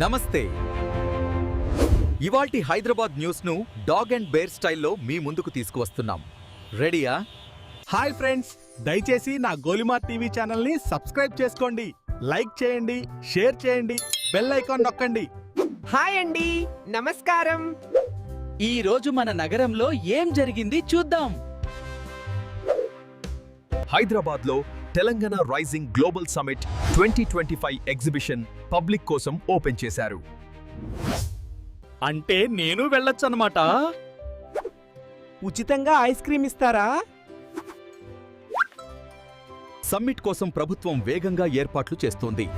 నమస్తే. ఇవాల్టి హైదరాబాద్ న్యూస్ను డాగ్ అండ్ బేర్ స్టైల్లో మీ ముందుకు తీసుకువస్తున్నాం. రెడీయా? హాయ్ ఫ్రెండ్స్ దయచేసి నా గోలిమార్ టీవీ ఛానల్ని సబ్స్క్రైబ్ చేసుకోండి లైక్ చేయండి షేర్ చేయండి బెల్ ఐకాన్ నొక్కండి. హాయ్ అండి నమస్కారం. ఈ రోజు మన నగరంలో ఏం జరిగింది చూద్దాం. హైదరాబాద్లో Telangana rising global summit twenty twenty five exhibition public కోసం ఓపెన్ చేశారు. అంటే నేను వెళ్ళొచ్చన్నమాట. ఉచితంగా ఐస్ క్రీమ్ ఇస్తారా? సమ్మిట్ కోసం ప్రభుత్వం వేగంగా ఏర్పాట్లు చేస్తోంది.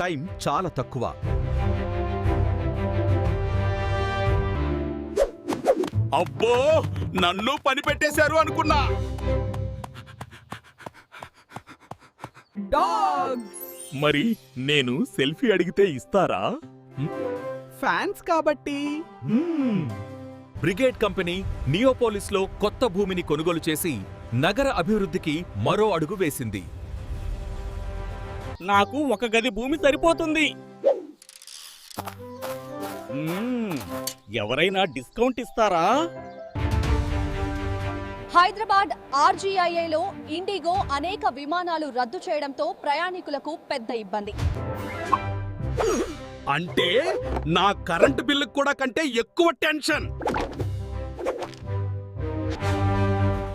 టైం చాలా తక్కువ. అబ్బో నన్ను పని పెట్టేశారు అనుకున్నా. డాగ్! మరి నేను సెల్ఫీ అడిగితే ఇస్తారా? ఫ్యాన్స్ కాబట్టి. బ్రిగేడ్ కంపెనీ నియోపోలిస్లో కొత్త భూమిని కొనుగోలు చేసి నగర అభివృద్ధికి మరో అడుగు వేసింది. నాకు ఒక గది భూమి సరిపోతుంది. ఎవరైనా డిస్కౌంట్ ఇస్తారా? హైదరాబాద్ ఆర్జీఐఏలో ఇండిగో అనేక విమానాలు రద్దు చేయడంతో ప్రయాణికులకు పెద్ద ఇబ్బంది. అంటే నా కరెంటు బిల్లు కూడా కంటే ఎక్కువ టెన్షన్.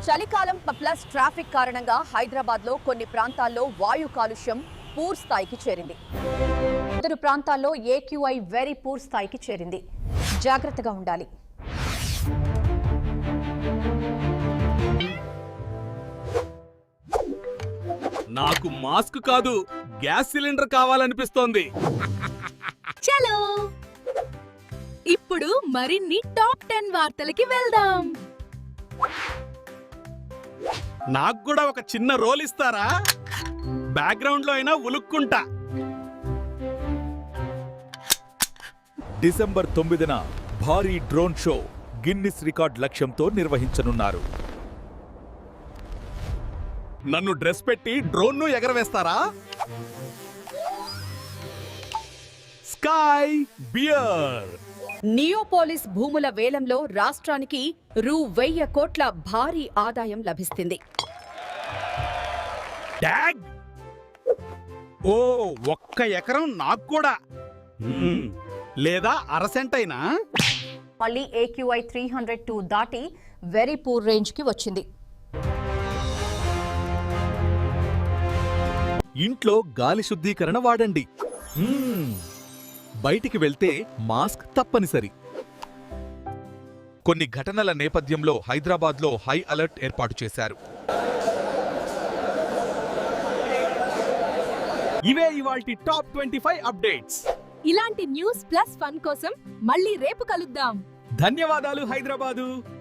చలికాలం ప్లస్ ట్రాఫిక్ కారణంగా హైదరాబాద్లో కొన్ని ప్రాంతాల్లో వాయు కాలుష్యం పూర్ స్థాయికి చేరింది. ఇతరు ప్రాంతాల్లో ఏక్యూఐ వెరీ పూర్ స్థాయికి చేరింది. జాగ్రత్తగా ఉండాలి. నాకు మాస్క్ కాదు గ్యాస్ సిలిండర్ కావాలనిపిస్తోంది. చలో. ఇప్పుడు మరిన్ని టాప్ టెన్ వార్తలకి వెళ్దాం. నాకు కూడా ఒక చిన్న రోల్ ఇస్తారా? బ్యాక్గ్రౌండ్లో అయినా ఉలుక్కుంటా. డిసెంబర్ తొమ్మిదిన భారీ డ్రోన్ షో గిన్నిస్ రికార్డ్ లక్ష్యంతో నిర్వహించనున్నారు. నన్ను డ్రెస్ పెట్టి డ్రోన్ను ఎగరవేస్తారా? Sky bear. నియోపోలిస్ భూముల వేలంలో రాష్ట్రానికి రూ వెయ్యి కోట్ల భారీ ఆదాయం లభిస్తుంది. ట్యాగ్ ఓ ఒక్క ఎకరం నాకు కూడా. మ్మ్. లేదా అరసెంట్ అయినా మళ్ళీ ఏక్యూఐ త్రీ హండ్రెడ్ టూ దాటి వెరీ పూర్ రేంజ్కి వచ్చింది. ఇంట్లో గాలి శుద్ధీకరణ వాడండి. బయటికి వెళ్తే మాస్క్ తప్పనిసరి. కొన్ని ఘటనల నేపథ్యంలో హైదరాబాద్లో హై అలర్ట్ ఏర్పాటు చేశారు. ఇవే ఇవాల్టి టాప్ ట్వంటీ ఫైవ్ అప్డేట్స్. ఇలాంటి న్యూస్ ప్లస్ ఫన్ కోసం మళ్ళీ రేపు కలుద్దాం. ధన్యవాదాలు హైదరాబాదు.